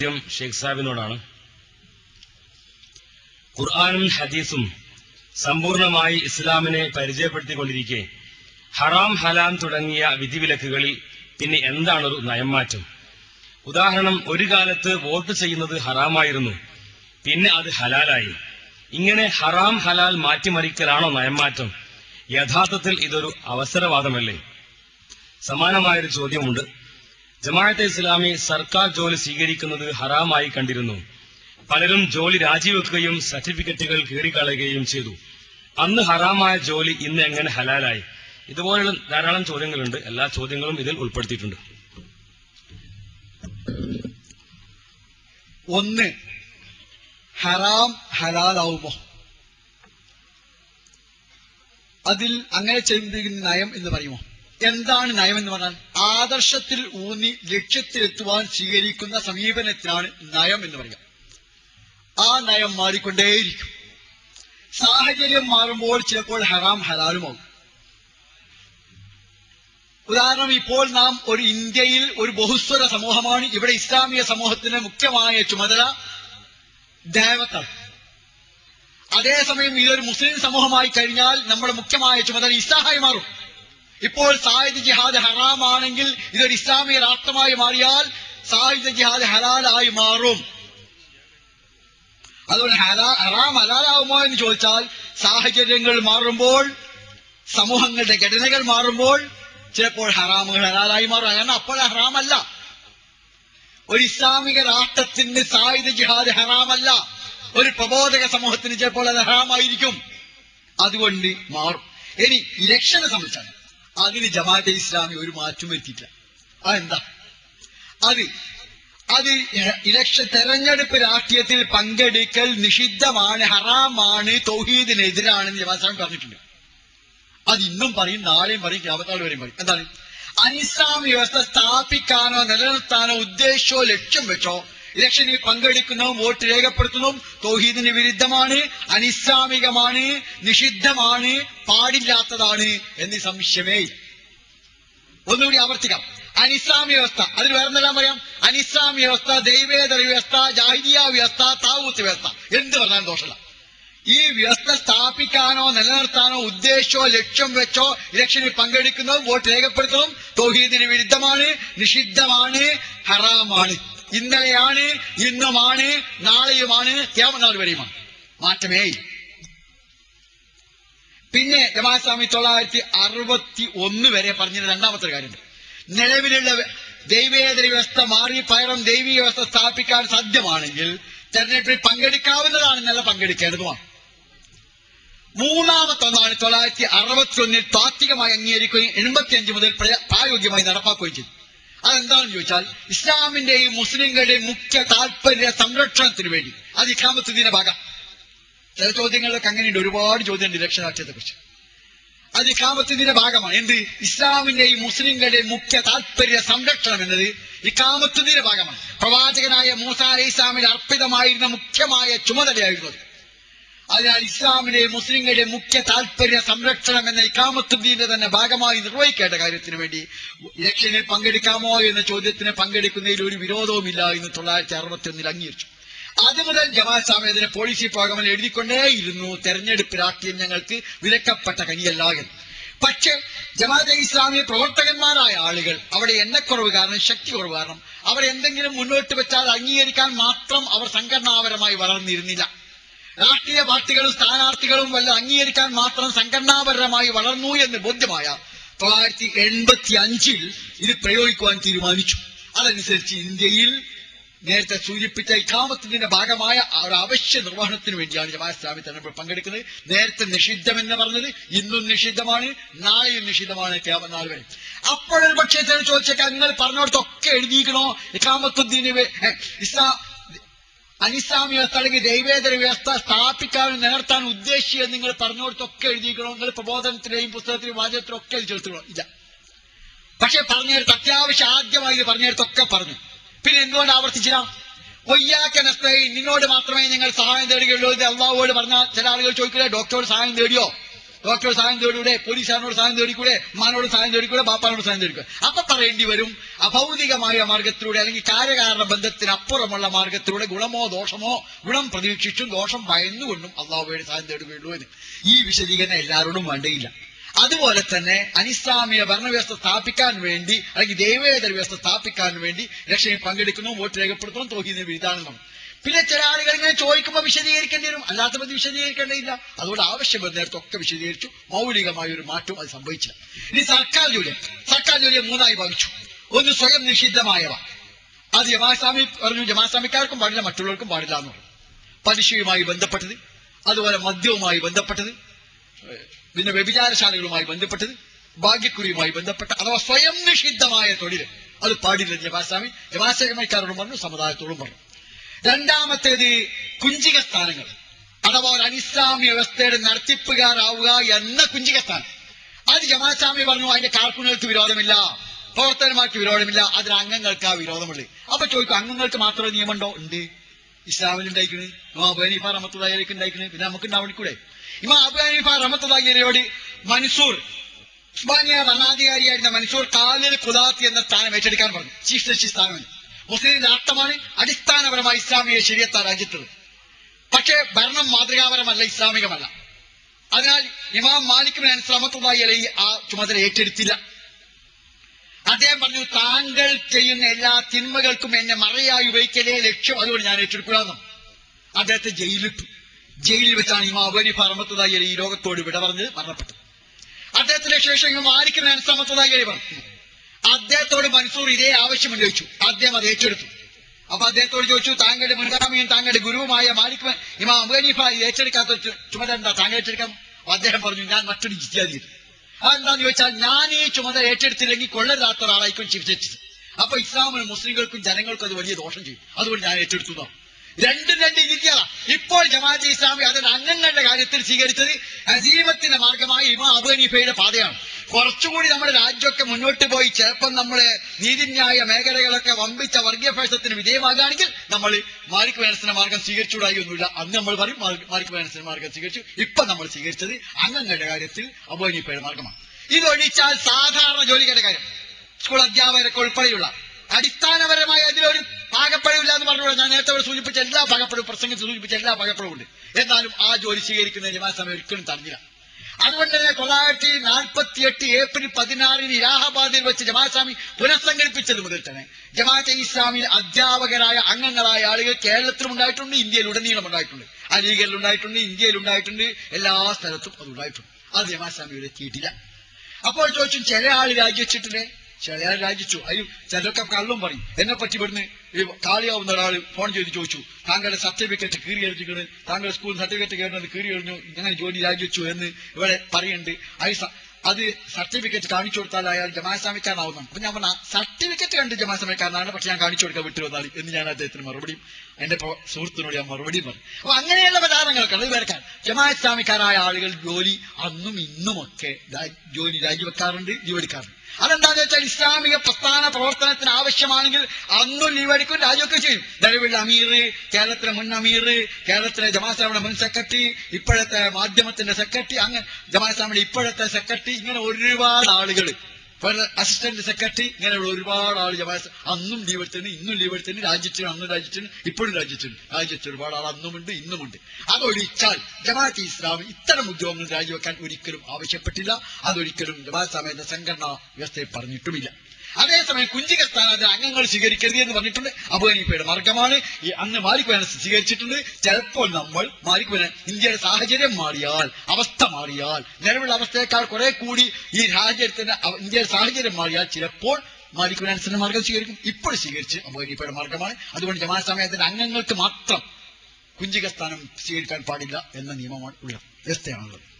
ചോദ്യം ഷെയ്ഖ് സാഹിബിനോടാണ് ഖുർആാനും ഹദീസും സമ്പൂർണമായി ഇസ്ലാമിനെ പരിചയപ്പെടുത്തിക്കൊണ്ടിരിക്കെ ഹറാം ഹലാം തുടങ്ങിയ വിധിവിലക്കുകളിൽ പിന്നെ എന്താണൊരു നയംമാറ്റം? ഉദാഹരണം ഒരു കാലത്ത് വോട്ട് ചെയ്യുന്നത് ഹറാമായിരുന്നു പിന്നെ അത് ഹലാലായി. ഇങ്ങനെ ഹറാം ഹലാൽ മാറ്റിമറിക്കലാണോ നയംമാറ്റം? യഥാർത്ഥത്തിൽ ഇതൊരു അവസരവാദമല്ലേ? സമാനമായൊരു ചോദ്യമുണ്ട്. ജമാഅത്തെ ഇസ്ലാമി സർക്കാർ ജോലി സ്വീകരിക്കുന്നത് ഹറാമായി കണ്ടിരുന്നു. പലരും ജോലി രാജിവെക്കുകയും സർട്ടിഫിക്കറ്റുകൾ കീറിക്കളയുകയും ചെയ്തു. അന്ന് ഹറാമായ ജോലി ഇന്ന് എങ്ങനെ ഹലാലായി? ഇതുപോലുള്ള ധാരാളം ചോദ്യങ്ങളുണ്ട്. എല്ലാ ചോദ്യങ്ങളും ഇതിൽ ഉൾപ്പെടുത്തിയിട്ടുണ്ട്. ഒന്ന് ഹറാം ഹലാലാവുമോ? അതിൽ അങ്ങനെ ചെയ്യുന്നതിന് നയം എന്ന് പറയുമോ? എന്താണ് നയം എന്ന് പറഞ്ഞാൽ ആദർശത്തിൽ ഊന്നി ലക്ഷ്യത്തിലെത്തുവാൻ സ്വീകരിക്കുന്ന സമീപനത്തിനാണ് നയം എന്ന് പറയുക. ആ നയം മാറിക്കൊണ്ടേയിരിക്കും. സാഹചര്യം മാറുമ്പോൾ ചിലപ്പോൾ ഹറാം ഹലാലുമാകും. ഉദാഹരണം ഇപ്പോൾ നാം ഒരു ഇന്ത്യയിൽ ഒരു ബഹുസ്വര സമൂഹമാണ്. ഇവിടെ ഇസ്ലാമിക സമൂഹത്തിന്റെ മുഖ്യമായ ചുമതല ദേവത്താണ്. അതേസമയം ഇതൊരു മുസ്ലിം സമൂഹമായി കഴിഞ്ഞാൽ നമ്മുടെ മുഖ്യമായ ചുമതല ഇസ്ലാഹായി മാറും. ഇപ്പോൾ സായുധ ജിഹാദ് ഹറാമാണെങ്കിൽ ഇതൊരു ഇസ്ലാമിക രാഷ്ട്രമായി മാറിയാൽ സായുധ ജിഹാദ് ഹലാലായി മാറും. അതുകൊണ്ട് ഹലാ ഹറാം ഹലാലാവുമോ എന്ന് ചോദിച്ചാൽ സാഹചര്യങ്ങൾ മാറുമ്പോൾ സമൂഹങ്ങളുടെ ഘടനകൾ മാറുമ്പോൾ ചിലപ്പോൾ ഹറാമുകൾ ഹലാലായി മാറും. കാരണം അപ്പോൾ ഹറാമല്ല. ഒരു ഇസ്ലാമിക രാഷ്ട്രത്തിന് സായുധ ജിഹാദ് ഹറാമല്ല. ഒരു പ്രബോധക സമൂഹത്തിന് ചിലപ്പോൾ അത് ഹറാമായിരിക്കും. അതുകൊണ്ട് മാറും. ഇനി ഇലക്ഷനെ സംബന്ധിച്ചാണ്. അതിന് ജമാഅത്തെ ഇസ്ലാമി ഒരു മാറ്റം വരുത്തിയിട്ടില്ല. അതെന്താ? അത് അത് ഇലക്ഷൻ തെരഞ്ഞെടുപ്പ് രാഷ്ട്രീയത്തിൽ പങ്കെടുക്കൽ നിഷിദ്ധമാണ് ഹറാമാണ് തൗഹീദിനെതിരാണെന്ന് ജമാഅത്ത് പറഞ്ഞിട്ടുണ്ട്. അത് ഇന്നും പറയും നാളെയും പറയും ക്യാമത്താൾ വരെയും പറയും. എന്താണ്? അനിസ്ലാമി വ്യവസ്ഥ സ്ഥാപിക്കാനോ നിലനിർത്താനോ ഉദ്ദേശിച്ചോ ലക്ഷ്യം വെച്ചോ ഇലക്ഷനിൽ പങ്കെടുക്കുന്നതും വോട്ട് രേഖപ്പെടുത്തുന്നതും തൗഹീദിന് വിരുദ്ധമാണ് അനിസ്ലാമികമാണ് നിഷിദ്ധമാണ് പാടില്ലാത്തതാണ് എന്ന് സംശയമേ ഒന്നുകൂടി ആവർത്തിക്കാം. അനിസ്ലാമിക വ്യവസ്ഥ. അതിൽ വേറെ പറയാം? അനിസ്ലാമിക വ്യവസ്ഥ ദൈവേതര വ്യവസ്ഥ ജാഹിദിയ വ്യവസ്ഥ താവൂത്ത് വ്യവസ്ഥ. എന്ത് പറഞ്ഞാലും ദോഷമില്ല. ഈ വ്യവസ്ഥ സ്ഥാപിക്കാനോ നിലനിർത്താനോ ഉദ്ദേശമോ ലക്ഷ്യം വെച്ചോ ഇലക്ഷനിൽ പങ്കെടുക്കുന്നതും വോട്ട് രേഖപ്പെടുത്തുന്നതും തൗഹീദിന് വിരുദ്ധമാണ് നിഷിദ്ധമാണ് ഹറാമാണ്. ഇന്നലെയാണ് ഇന്നുമാണ് നാളെയുമാണ് ക്യാമനാൾ വരെയുമാണ്. മാറ്റമേ പിന്നെ ജമാസ്വാമി തൊള്ളായിരത്തി അറുപത്തി ഒന്ന് വരെ പറഞ്ഞത് രണ്ടാമത്തെ കാര്യമുണ്ട്. നിലവിലുള്ള ദൈവേതര വ്യവസ്ഥ മാറി പകരം ദൈവീക വ്യവസ്ഥ സ്ഥാപിക്കാൻ സാധ്യമാണെങ്കിൽ തെരഞ്ഞെടുപ്പിൽ പങ്കെടുക്കാവുന്നതാണെന്നല്ല പങ്കെടുക്കേണ്ടതുമാണ് മൂന്നാമത്തെ ഒന്നാണ് തൊള്ളായിരത്തി അറുപത്തി ഒന്നിൽ താത്വികമായി അംഗീകരിക്കുകയും എൺപത്തിയഞ്ച് മുതൽ പ്രയ- പ്രായോഗികമായി നടപ്പാക്കുകയും ചെയ്തു. അതെന്താണെന്ന് ചോദിച്ചാൽ ഇസ്ലാമിന്റെയും മുസ്ലിങ്ങളുടെയും മുഖ്യ താല്പര്യ സംരക്ഷണത്തിന് വേണ്ടി. അത് ഇഖാമത്തുദ്ദീന്റെ ഭാഗം. ചില ചോദ്യങ്ങളിലൊക്കെ അങ്ങനെയുണ്ട്. ഒരുപാട് ചോദ്യമുണ്ട് രക്ഷിതാക്ഷ്യത്തെ കുറിച്ച് അത് ഇക്കാമത്തിന്റെ ഭാഗമാണ്. എന്ത്? ഇസ്ലാമിന്റെയും മുസ്ലിങ്ങളുടെയും മുഖ്യ താല്പര്യ സംരക്ഷണം എന്നത് ഇക്കാമത്തിന്റെ ഭാഗമാണ്. പ്രവാചകനായ മൂസ അർപ്പിതമായിരുന്ന മുഖ്യമായ ചുമതലയായിരുന്നു അത്. അതിനാൽ ഇസ്ലാമിലെ മുസ്ലിങ്ങളുടെ മുഖ്യ താല്പര്യ സംരക്ഷണം എന്ന ഇക്കാമത്തുദ്ദീന്റെ തന്നെ ഭാഗമായി നിർവഹിക്കേണ്ട കാര്യത്തിന് വേണ്ടി ഇലക്ഷനിൽ പങ്കെടുക്കാമോ എന്ന ചോദ്യത്തിന് പങ്കെടുക്കുന്നതിൽ ഒരു വിരോധവുമില്ല എന്ന് തൊള്ളായിരത്തി അറുപത്തി ഒന്നിൽ അംഗീകരിച്ചു. അത് മുതൽ ജമാഅത്ത് സാമേതിനെ പോളിസി പ്രോഗ്രാമിൽ എഴുതിക്കൊണ്ടേയിരുന്നു. തെരഞ്ഞെടുപ്പ് രാഷ്ട്രീയം ഞങ്ങൾക്ക് വിലക്കപ്പെട്ട കനിയല്ല എന്ന്. പക്ഷേ ജമാഅത്തെ ഇസ്ലാമി പ്രവർത്തകന്മാരായ ആളുകൾ അവിടെ എണ്ണക്കുറവ് കാരണം ശക്തി കുറവ് കാരണം അവർ എന്തെങ്കിലും മുന്നോട്ട് വെച്ചാൽ അംഗീകരിക്കാൻ മാത്രം അവർ സംഘടനാപരമായി വളർന്നിരുന്നില്ല. രാഷ്ട്രീയ പാർട്ടികളും സ്ഥാനാർത്ഥികളും വല്ല അംഗീകരിക്കാൻ മാത്രം സംഘടനാപരമായി വളർന്നു എന്ന് ബോധ്യമായ തൊള്ളായിരത്തി എൺപത്തി അഞ്ചിൽ ഇത് പ്രയോഗിക്കുവാൻ തീരുമാനിച്ചു. അതനുസരിച്ച് ഇന്ത്യയിൽ നേരത്തെ സൂചിപ്പിച്ച ഇഖാമത്തിന്റെ ഭാഗമായ ഒരു അവശ്യ നിർവഹണത്തിന് വേണ്ടിയാണ് ജമാ ഇസ്ലാമി തെരഞ്ഞെടുപ്പ് പങ്കെടുക്കുന്നത്. നേരത്തെ നിഷിദ്ധം എന്ന് പറഞ്ഞത് ഇന്നും നിഷിദ്ധമാണ് നാളെയും നിഷിദ്ധമാണ് ക്യാമനാൾ വരെ. അപ്പോഴൊരു പക്ഷേ ചോദിച്ചേക്കാൻ ചോദിച്ചേക്കാം നിങ്ങൾ പറഞ്ഞോടത്തൊക്കെ എഴുതിയിക്കണോ ഏ, ഇസ്ലാം അനിസ്ലാമിക വ്യവസ്ഥ ദൈവേതര വ്യവസ്ഥ സ്ഥാപിക്കാനും നിലനിർത്താനും ഉദ്ദേശിച്ചത് നിങ്ങൾ പറഞ്ഞോടത്തൊക്കെ എഴുതിയിരിക്കണം. നിങ്ങൾ പ്രബോധനത്തിലെയും പുസ്തകത്തിലെയും വാചകത്തിലും ഒക്കെ ഇത് ഇല്ല. പക്ഷെ പറഞ്ഞെടുത്ത് അത്യാവശ്യം ആദ്യമായി ഇത് പറഞ്ഞെടുത്തൊക്കെ പറഞ്ഞു. പിന്നെ എന്തുകൊണ്ട് ആവർത്തിച്ചില്ല? ഒയ്യാക്ക നസ്തൈ നിന്നോട് മാത്രമേ നിങ്ങൾ സഹായം തേടുകയുള്ളൂ ഇത് അള്ളാഹുവോട് പറഞ്ഞാൽ ചില ആളുകൾ ചോദിക്കില്ല ഡോക്ടറോട് സഹായം തേടിയോ? ഡോക്ടർ സഹായം തേടിക്കൂടെ പോലീസുകാരനോട് സഹായം തേടിക്കൂടെ ഉമ്മാനോട് സഹായം തേടിക്കൂടെ ബാപ്പാനോട് സഹായം തേടിക്കൂടെ. അപ്പൊ പറയേണ്ടി വരും അഭൗതികമായ മാർഗത്തിലൂടെ അല്ലെങ്കിൽ കാര്യകാരണ ബന്ധത്തിനപ്പുറമുള്ള മാർഗത്തിലൂടെ ഗുണമോ ദോഷമോ ഗുണം പ്രതീക്ഷിച്ചും ദോഷം ഭയന്നുകൊണ്ടും അള്ളാഹുവയുടെ സഹായം തേടുകയുള്ളൂ എന്ന്. ഈ വിശദീകരണം എല്ലാവരോടും വേണ്ടയില്ല. അതുപോലെ തന്നെ അനിസ്ലാമിക ഭരണവ്യവസ്ഥ സ്ഥാപിക്കാൻ വേണ്ടി അല്ലെങ്കിൽ ദൈവേതര വ്യവസ്ഥ സ്ഥാപിക്കാൻ വേണ്ടി രക്ഷയെ പങ്കെടുക്കുന്നു വോട്ട് രേഖപ്പെടുത്തണം തോഹീദിന് വിധാനം പിന്നെ ചില ആളുകൾ ഇങ്ങനെ ചോദിക്കുമ്പോൾ വിശദീകരിക്കേണ്ടി വരും. അല്ലാത്ത പ്രതി വിശദീകരിക്കേണ്ടതില്ല. അതുകൊണ്ട് ആവശ്യം നേരത്തൊക്കെ വിശദീകരിച്ചു. മൗലികമായ ഒരു മാറ്റം അത് സംഭവിച്ചില്ല. ഇനി സർക്കാർ ജോലി. സർക്കാർ ജോലിയെ മൂന്നായി ഭാഗിച്ചു. ഒന്ന് സ്വയം നിഷിദ്ധമായവ. അത് ജമാസ്വാമി പറഞ്ഞു ജമാസ്വാമിക്കാർക്കും പാടില്ല മറ്റുള്ളവർക്കും പാടില്ല എന്ന് പറഞ്ഞു. പലിശയുമായി ബന്ധപ്പെട്ടത് അതുപോലെ മദ്യവുമായി ബന്ധപ്പെട്ടത് പിന്നെ വ്യഭിചാരശാലകളുമായി ബന്ധപ്പെട്ടത് ഭാഗ്യക്കുറിയുമായി ബന്ധപ്പെട്ട അഥവാ സ്വയം നിഷിദ്ധമായ തൊഴിൽ അത് പാടില്ല ജമാസ്വാമി. ജമാസ്വാമിക്കാരോടും പറഞ്ഞു സമുദായത്തോടും പറഞ്ഞു. രണ്ടാമത്തേത് കുഞ്ചിക സ്ഥാനങ്ങൾ അഥവാ ഒരു അനിസ്ലാമ്യ വ്യവസ്ഥയുടെ നടത്തിപ്പുകാരാവുക എന്ന കുഞ്ചിക സ്ഥാനം അത് ജമാസ്വാമി പറഞ്ഞു അതിന്റെ കാർക്കുണുകൾക്ക് വിരോധമില്ല പ്രവർത്തകന്മാർക്ക് വിരോധമില്ല അതിന് അംഗങ്ങൾക്ക് ആ വിരോധമുള്ളത്. അപ്പൊ ചോദിക്കും അംഗങ്ങൾക്ക് മാത്രമേ നിയമമുണ്ടോ? ഉണ്ട്. ഇസ്ലാമിൽ ഉണ്ടായിക്കണ്. ഇമാ അബു ഹനീഫ ഉണ്ടായിക്കണ്. പിന്നെ നമുക്ക് ഉണ്ടാവണിക്കൂടെ ഇമാ അബു ഹനീഫ മൻസൂർ ഉസ്മാനിയ ഭരണാധികാരിയായിരുന്ന മൻസൂർ കാലിൽ കുലാത്തി എന്ന സ്ഥാനം ഏറ്റെടുക്കാൻ പറഞ്ഞു. ചീഫ് ജസ്റ്റിസ് സ്ഥാനം. മുസ്ലിം രാഷ്ട്രമാണ് അടിസ്ഥാനപരമായി ഇസ്ലാമിക ശരിയത്ത രാജ്യത്തത് പക്ഷേ ഭരണം മാതൃകാപരമല്ല ഇസ്ലാമികമല്ല. അതിനാൽ ഇമാം മാലിക് ബിൻ അനസ് റഹ്മത്തുള്ളാഹി ആ ചുമതല ഏറ്റെടുത്തില്ല. അദ്ദേഹം പറഞ്ഞു താങ്കൾ ചെയ്യുന്ന എല്ലാ തിന്മകൾക്കും എന്നെ മറയായി ഉപയോഗിക്കലേ ലക്ഷ്യം. അതുകൊണ്ട് ഞാൻ ഏറ്റെടുക്കുകയെന്നും അദ്ദേഹത്തെ ജയിലിട്ടു ജയിലിൽ വെച്ചാണ് ഇമാം അബരി ഫറമത്തതായി അലൈഹി ഈ ലോകത്തോട് വിട പറഞ്ഞ് മരണപ്പെട്ടു അദ്ദേഹത്തിന്റെ ശേഷം ഇമാം മാലിക് ബിൻ റഹ്മത്തുള്ളാഹി പറഞ്ഞു അദ്ദേഹത്തോട് മൻസൂർ ഇതേ ആവശ്യം ഉന്നയിച്ചു. അദ്ദേഹം അത് ഏറ്റെടുത്തു. അപ്പൊ അദ്ദേഹത്തോട് ചോദിച്ചു താങ്കളുടെ മുൻഗാമിയും താങ്കളുടെ ഗുരുവുമായ മാലിക് ഇമാ അബനീഫ ഇത് ഏറ്റെടുക്കാത്ത ചുമതല എന്താ? താങ്കൾ ഏറ്റെടുക്കാം? അദ്ദേഹം പറഞ്ഞു ഞാൻ മറ്റൊരു ചെയ്തു. അതെന്താന്ന് ചോദിച്ചാൽ ഞാൻ ഈ ചുമതല ഏറ്റെടുത്തില്ലെങ്കിൽ കൊള്ളരുതാത്ത ഒരാളായിരിക്കും ചീഫ് ജസ്റ്റിസ്. അപ്പൊ ഇസ്ലാമിനും മുസ്ലിങ്ങൾക്കും ജനങ്ങൾക്കും അത് വലിയ ദോഷം ചെയ്യും. അതുകൊണ്ട് ഞാൻ ഏറ്റെടുത്തു. രണ്ടും രണ്ട് രീതിയാണ് ഇപ്പോൾ ജമാഅത്തെ ഇസ്ലാമി അതിന്റെ അംഗങ്ങളുടെ കാര്യത്തിൽ സ്വീകരിച്ചത് അസീമത്തിന്റെ മാർഗമായി ഇമാ അബു ഹനീഫയുടെ പാതയാണ്. കുറച്ചുകൂടി നമ്മുടെ രാജ്യമൊക്കെ മുന്നോട്ട് പോയി ചിലപ്പം നമ്മളെ നീതിന്യായ മേഖലകളൊക്കെ വമ്പിച്ച വർഗീയഭേഷത്തിന് വിധേയമാകുകയാണെങ്കിൽ നമ്മൾ മാലിക് വേനസിന്റെ മാർഗം സ്വീകരിച്ചുകൂടായി ഒന്നുമില്ല. അന്ന് നമ്മൾ പറയും മാലിക് വേനസിന്റെ മാർഗം സ്വീകരിച്ചു. ഇപ്പൊ നമ്മൾ സ്വീകരിച്ചത് അംഗങ്ങളുടെ കാര്യത്തിൽ അബു ഹനീഫയുടെ മാർഗമാണ്. ഇതൊഴിച്ചാൽ സാധാരണ ജോലികളുടെ കാര്യം. സ്കൂൾ അധ്യാപകരൊക്കെ ഉൾപ്പെടെയുള്ള അടിസ്ഥാനപരമായ അതിലൊരു പാകപ്പഴവില്ല എന്ന് പറഞ്ഞുകൂടെ. ഞാൻ നേരത്തെ ഇവിടെ സൂചിപ്പിച്ച എല്ലാ പാകപ്പഴവും പ്രസംഗിച്ച് സൂചിപ്പിച്ച എല്ലാ പാകപ്പഴവും ഉണ്ട്. എന്നാലും ആ ജോലി സ്വീകരിക്കുന്ന ജമാസമയം ഒരിക്കലും തടഞ്ഞില്ല. അതുകൊണ്ട് തന്നെ തൊള്ളായിരത്തി നാൽപ്പത്തി എട്ട് ഏപ്രിൽ പതിനാറിന് ഇലാഹാബാദിൽ വെച്ച് ജമാസ്വാമി പുനഃസംഘടിപ്പിച്ചത് മുതൽ തന്നെ ജമാഅത്തെ ഇസ്ലാമിൽ അധ്യാപകരായ അംഗങ്ങളായ ആളുകൾ കേരളത്തിലും ഉണ്ടായിട്ടുണ്ട് ഇന്ത്യയിൽ ഉടനീളം ഉണ്ടായിട്ടുണ്ട് അലീഗറിൽ ഉണ്ടായിട്ടുണ്ട് ഇന്ത്യയിൽ ഉണ്ടായിട്ടുണ്ട് എല്ലാ സ്ഥലത്തും അത് ഉണ്ടായിട്ടുണ്ട്. അത് ജമാസ്വാമിയുടെ എത്തിയിട്ടില്ല. അപ്പോൾ ചോദിച്ചു ചില ആൾ രാജിവെച്ചിട്ടില്ലേ? ചില ആൾ രാജിച്ചു അതിൽ ചിലരൊക്കെ കള്ളും പറയും. എന്നെ പറ്റി ഇവിടുന്ന് ഈ കാളിയാവുന്ന ഒരാൾ ഫോൺ ചെയ്ത് ചോദിച്ചു താങ്കളുടെ സർട്ടിഫിക്കറ്റ് കീറി എഴുതിക്കണ് താങ്കളുടെ സ്കൂൾ സർട്ടിഫിക്കറ്റ് കയറുന്നത് കീറി എറിഞ്ഞു ഇങ്ങനെ ജോലി രാജിവെച്ചു? എന്ന് ഇവിടെ പറയുന്നുണ്ട്. അത് സർട്ടിഫിക്കറ്റ് കാണിച്ചു കൊടുത്താൽ അയാൾ ജമാസ്വാമിക്കാരനാവുന്നതാണ് അപ്പൊ ഞാൻ പറഞ്ഞ സർട്ടിഫിക്കറ്റ് കണ്ട് ജമാസ്വാമിക്കാരനാണ് പക്ഷെ ഞാൻ കാണിച്ചു കൊടുക്കാൻ വിട്ടു വന്നാൽ എന്ന് ഞാൻ അദ്ദേഹത്തിന് മറുപടിയും എന്റെ സുഹൃത്തിനോട് ഞാൻ മറുപടിയും പറഞ്ഞു. അപ്പൊ അങ്ങനെയുള്ള പ്രചാരണങ്ങളൊക്കെ ഇത് വരക്കാൻ ജമാസ്ലാമിക്കാരായ ആളുകൾ ജോലി അന്നും ഇന്നുമൊക്കെ ജോലി രാജിവെക്കാറുണ്ട് ലീവ് എടുക്കാറുണ്ട്. അതെന്താന്ന് വെച്ചാൽ ഇസ്ലാമിക പ്രസ്ഥാന പ്രവർത്തനത്തിന് ആവശ്യമാണെങ്കിൽ അന്നും ലീവ് എടുക്കും രാജിവെക്കുകയും ചെയ്യും. നിലവിലുള്ള അമീർ കേരളത്തിലെ മുൻ അമീർ കേരളത്തിലെ ജമാസ്ലാമിയുടെ മുൻ സെക്രട്ടറി ഇപ്പോഴത്തെ മാധ്യമത്തിന്റെ സെക്രട്ടറി അങ്ങനെ ജമാസ്ലാമിയുടെ ഇപ്പോഴത്തെ സെക്രട്ടറി ഇങ്ങനെ ഒരുപാട് ആളുകൾ അസിസ്റ്റന്റ് സെക്രട്ടറി ഇങ്ങനെയുള്ള ഒരുപാട് ആൾ ജമാഅത്ത് അന്നും ലീവ് എടുത്തിട്ടുണ്ട് ഇന്നും ലീവ് എടുത്തിട്ടുണ്ട് രാജ്യത്തിന് അന്നും രാജ്യത്തിന് ഇപ്പോഴും രാജ്യത്തിന് രാജ്യത്ത് ഒരുപാട് ആൾ അന്നുമുണ്ട് ഇന്നുമുണ്ട്. അതൊഴിച്ചാൽ ജമാഅത്ത് ഇസ്ലാം ഇത്തരം ഉദ്യോഗങ്ങൾ രാജിവെക്കാൻ ഒരിക്കലും ആവശ്യപ്പെട്ടില്ല. അതൊരിക്കലും ജമാഅത്ത് സമയത്തെ സംഘടനാ വ്യവസ്ഥയിൽ പറഞ്ഞിട്ടുമില്ല. അതേസമയം കുഞ്ചിക സ്ഥാനത്ത് അംഗങ്ങൾ സ്വീകരിക്കരുത് എന്ന് പറഞ്ഞിട്ടുണ്ട്. അബുഹനീഫയുടെ മാർഗമാണ്. ഈ അന്ന് മാലിക് വേനസ് സ്വീകരിച്ചിട്ടുണ്ട്. ചിലപ്പോൾ നമ്മൾ മാലിക് വേന ഇന്ത്യയുടെ സാഹചര്യം മാറിയാൽ അവസ്ഥ മാറിയാൽ നിലവിലുള്ള അവസ്ഥയേക്കാൾ കുറെ കൂടി ഈ രാജ്യത്തിന്റെ ഇന്ത്യയുടെ സാഹചര്യം മാറിയാൽ ചിലപ്പോൾ മാലിക് വേനസിന്റെ മാർഗം സ്വീകരിക്കും. ഇപ്പോൾ സ്വീകരിച്ച് അബുഹനീഫയുടെ മാർഗമാണ്. അതുകൊണ്ട് ജമാ സമയത്തിന്റെ അംഗങ്ങൾക്ക് മാത്രം കുഞ്ചിക സ്ഥാനം സ്വീകരിക്കാൻ പാടില്ല എന്ന നിയമമാണ് ഉള്ളത്. വ്യവസ്ഥയാണുള്ളത്.